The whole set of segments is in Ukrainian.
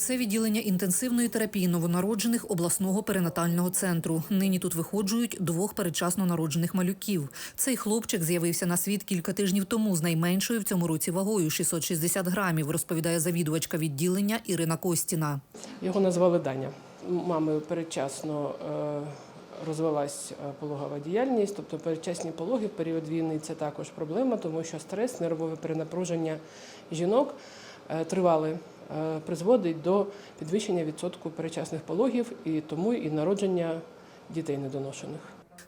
Це відділення інтенсивної терапії новонароджених обласного перинатального центру. Нині тут виходжують двох передчасно народжених малюків. Цей хлопчик з'явився на світ кілька тижнів тому з найменшою в цьому році вагою 660 грамів, розповідає завідувачка відділення Ірина Костіна. Його назвали Даня. Мами передчасно е, розвилась е, пологова діяльність, тобто передчасні пологи в період війни це також проблема, тому що стрес, нервове перенапруження жінок е, тривали. Е, Призводить до підвищення відсотку передчасних пологів і тому і народження дітей недоношених.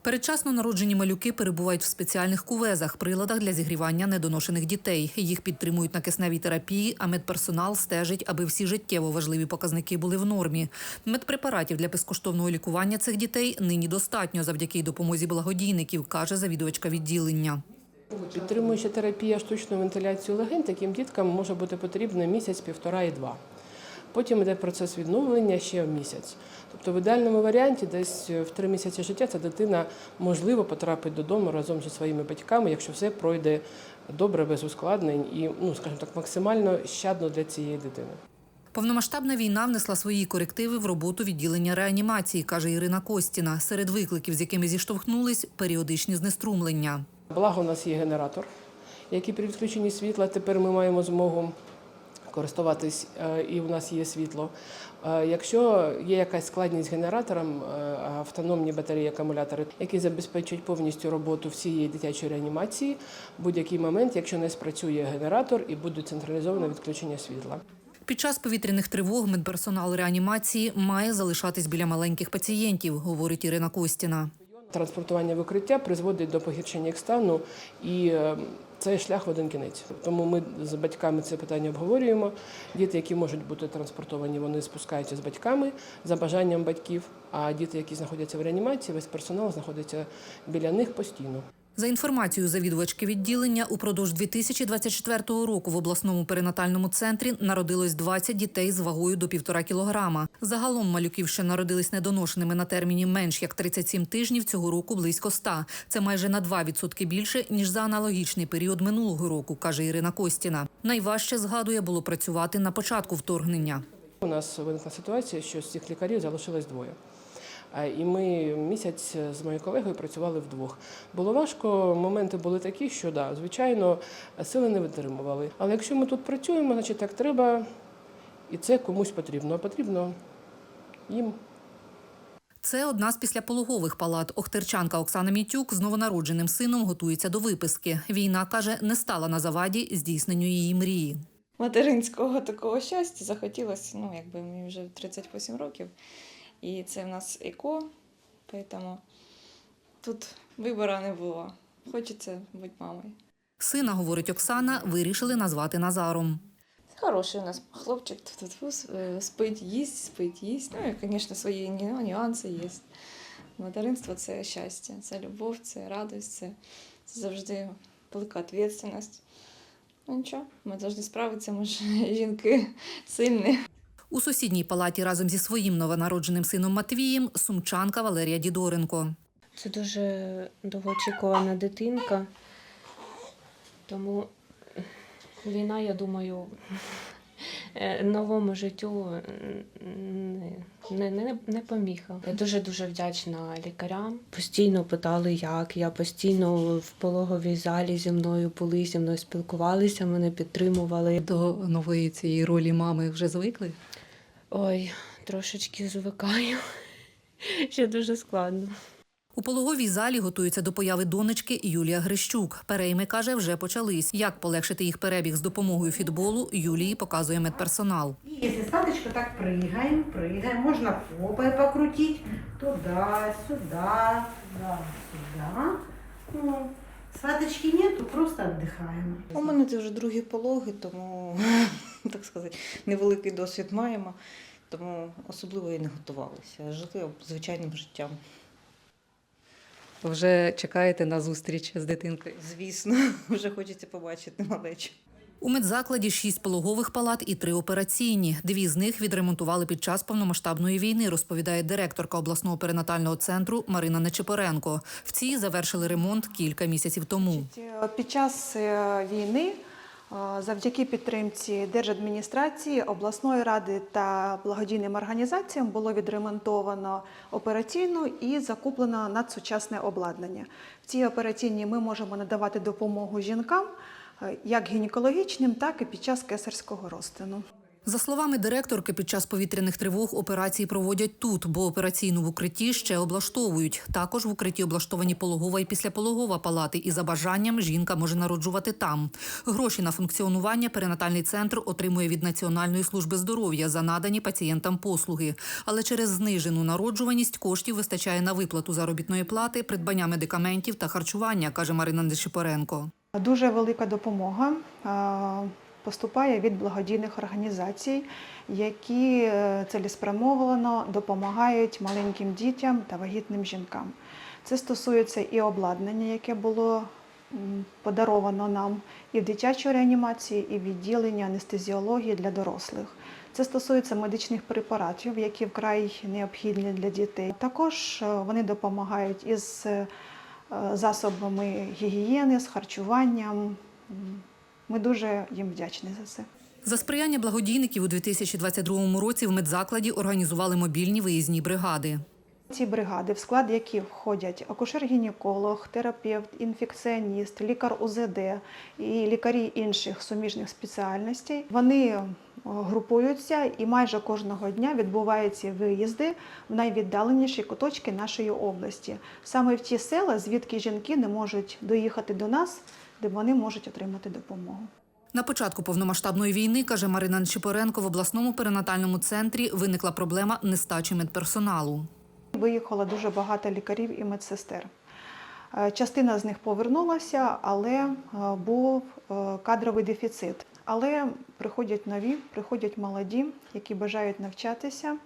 Передчасно народжені малюки перебувають в спеціальних кувезах, приладах для зігрівання недоношених дітей. Їх підтримують на кисневій терапії, а медперсонал стежить, аби всі життєво важливі показники були в нормі. Медпрепаратів для безкоштовного лікування цих дітей нині достатньо завдяки допомозі благодійників, каже завідувачка відділення. Підтримуюча терапія штучної вентиляції легень таким діткам може бути потрібна місяць, півтора і два. Потім йде процес відновлення ще місяць. Тобто в ідеальному варіанті десь в три місяці життя ця дитина можливо потрапить додому разом зі своїми батьками, якщо все пройде добре, без ускладнень і, ну скажімо так, максимально щадно для цієї дитини. Повномасштабна війна внесла свої корективи в роботу відділення реанімації, каже Ірина Костіна. Серед викликів, з якими зіштовхнулись, періодичні знеструмлення. Благо, у нас є генератор, який при відключенні світла тепер ми маємо змогу користуватись, е, і у нас є світло. Е, Якщо є якась складність з генератором, е, автономні батареї, акумулятори, які забезпечують повністю роботу всієї дитячої реанімації, будь-який момент, якщо не спрацює генератор і буде централізоване відключення світла. Під час повітряних тривог медперсонал реанімації має залишатись біля маленьких пацієнтів, говорить Ірина Костіна. Транспортування в укриття призводить до погіршення їх стану, і е, це шлях в один кінець. Тому ми з батьками це питання обговорюємо. Діти, які можуть бути транспортовані, вони спускаються з батьками за бажанням батьків. А діти, які знаходяться в реанімації, весь персонал знаходиться біля них постійно. За інформацією завідувачки відділення, упродовж 2024 року в обласному перинатальному центрі народилось 20 дітей з вагою до півтора кілограма. Загалом малюків, що народились недоношеними на терміні менш як 37 тижнів, цього року близько 100. Це майже на 2% більше ніж за аналогічний період минулого року, каже Ірина Костіна. Найважче згадує було працювати на початку вторгнення. У нас виникла ситуація, що з цих лікарів залишилось двоє. І ми місяць з моєю колегою працювали вдвох. Було важко, моменти були такі, що да, звичайно, сили не витримували. Але якщо ми тут працюємо, значить так треба, і це комусь потрібно. А потрібно їм. Це одна з післяпологових палат. Охтерчанка Оксана Мітюк з новонародженим сином готується до виписки. Війна каже, не стала на заваді здійсненню її мрії. материнського такого щастя захотілося, ну, якби мені вже 38 років. І це в нас ЕКО, тому тут вибору не було. Хочеться бути мамою. Сина, говорить Оксана, вирішили назвати Назаром. Хороший у нас хлопчик, тут спить, їсть, спить, їсть. Ну, і, звісно, свої ні- нюанси є. Материнство це щастя, це любов, це радість, це, це завжди велика відповідальність. Ну нічого, ми завжди справитися, ми ж жінки сильні. У сусідній палаті разом зі своїм новонародженим сином Матвієм сумчанка Валерія Дідоренко. Це дуже довгоочікувана дитинка. Тому війна, я думаю, новому життю не, не, не, не поміха. Я дуже дуже вдячна лікарям. Постійно питали, як я постійно в пологовій залі зі мною були, зі мною спілкувалися, мене підтримували. До нової цієї ролі мами вже звикли. Ой, трошечки звикаю. Ще дуже складно. У пологовій залі готуються до появи донечки Юлія Грищук. Перейми каже, вже почались. Як полегшити їх перебіг з допомогою фітболу, Юлії показує медперсонал. И если садочка так прыгаем, прыгаем, можно попой покрутить, туда, сюда, туда, сюда. Ну, садочки нету, просто отдыхаем. У мене це вже другі пологи, тому, так сказати, невеликий досвід маємо, тому особливо і не готувалися. Жили звичайним життям. Вже чекаєте на зустріч з дитинкою. Звісно, вже хочеться побачити малечу. У медзакладі шість пологових палат і три операційні. Дві з них відремонтували під час повномасштабної війни, розповідає директорка обласного перинатального центру Марина Нечепоренко. В цій завершили ремонт кілька місяців тому. Під час е, війни Завдяки підтримці держадміністрації, обласної ради та благодійним організаціям було відремонтовано операційну і закуплено надсучасне обладнання. В цій операційній ми можемо надавати допомогу жінкам е, як гінекологічним, так і під час кесарського розтину. За словами директорки, під час повітряних тривог операції проводять тут, бо операційну в укритті ще облаштовують. Також в укритті облаштовані пологова і післяпологова палати, і за бажанням жінка може народжувати там. Гроші на функціонування перинатальний центр отримує від Національної служби здоров'я за надані пацієнтам послуги. Але через знижену народжуваність коштів вистачає на виплату заробітної плати, придбання медикаментів та харчування, каже Марина Нешипоренко. Дуже велика допомога поступає від благодійних організацій, які е, цілеспрямовано допомагають маленьким дітям та вагітним жінкам. Це стосується і обладнання, яке було подаровано нам і в дитячій реанімації, і в відділенні анестезіології для дорослих. Це стосується медичних препаратів, які вкрай необхідні для дітей. Також е, вони допомагають із е, засобами гігієни, з харчуванням. Ми дуже їм вдячні за це. За сприяння благодійників у 2022 році в медзакладі організували мобільні виїзні бригади. Ці бригади, в склад яких входять акушер-гінеколог, терапевт, інфекціоніст, лікар УЗД і лікарі інших суміжних спеціальностей, вони групуються і майже кожного дня відбуваються виїзди в найвіддаленіші куточки нашої області, саме в ті села, звідки жінки не можуть доїхати до нас, де вони можуть отримати допомогу. На початку повномасштабної війни, каже Марина Нечипоренко, в обласному перинатальному центрі виникла проблема нестачі медперсоналу. Виїхало дуже багато лікарів і медсестер. Е, Частина з них повернулася, але е, був е, кадровий дефіцит. Але приходять нові, приходять молоді, які бажають навчатися.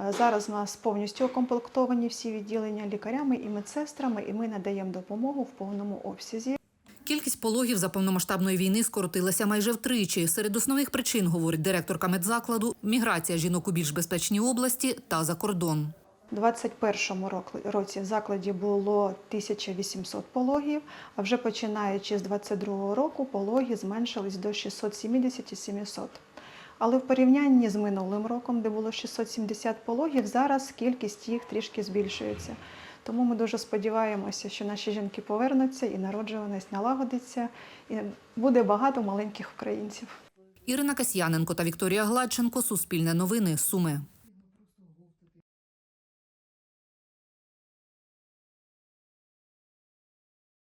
Е, Зараз у нас повністю укомплектовані всі відділення лікарями і медсестрами, і ми надаємо допомогу в повному обсязі. Кількість пологів за повномасштабної війни скоротилася майже втричі. Серед основних причин, говорить директорка медзакладу, міграція жінок у більш безпечні області та за кордон. У 2021 рок- році в закладі було 1800 пологів, а вже починаючи з 2022 року пологи зменшились до 670-700. Але в порівнянні з минулим роком, де було 670 пологів, зараз кількість їх трішки збільшується. Тому ми дуже сподіваємося, що наші жінки повернуться і народжуваність налагодиться, і буде багато маленьких українців. Ірина Касьяненко та Вікторія Гладченко. Суспільне новини. Суми.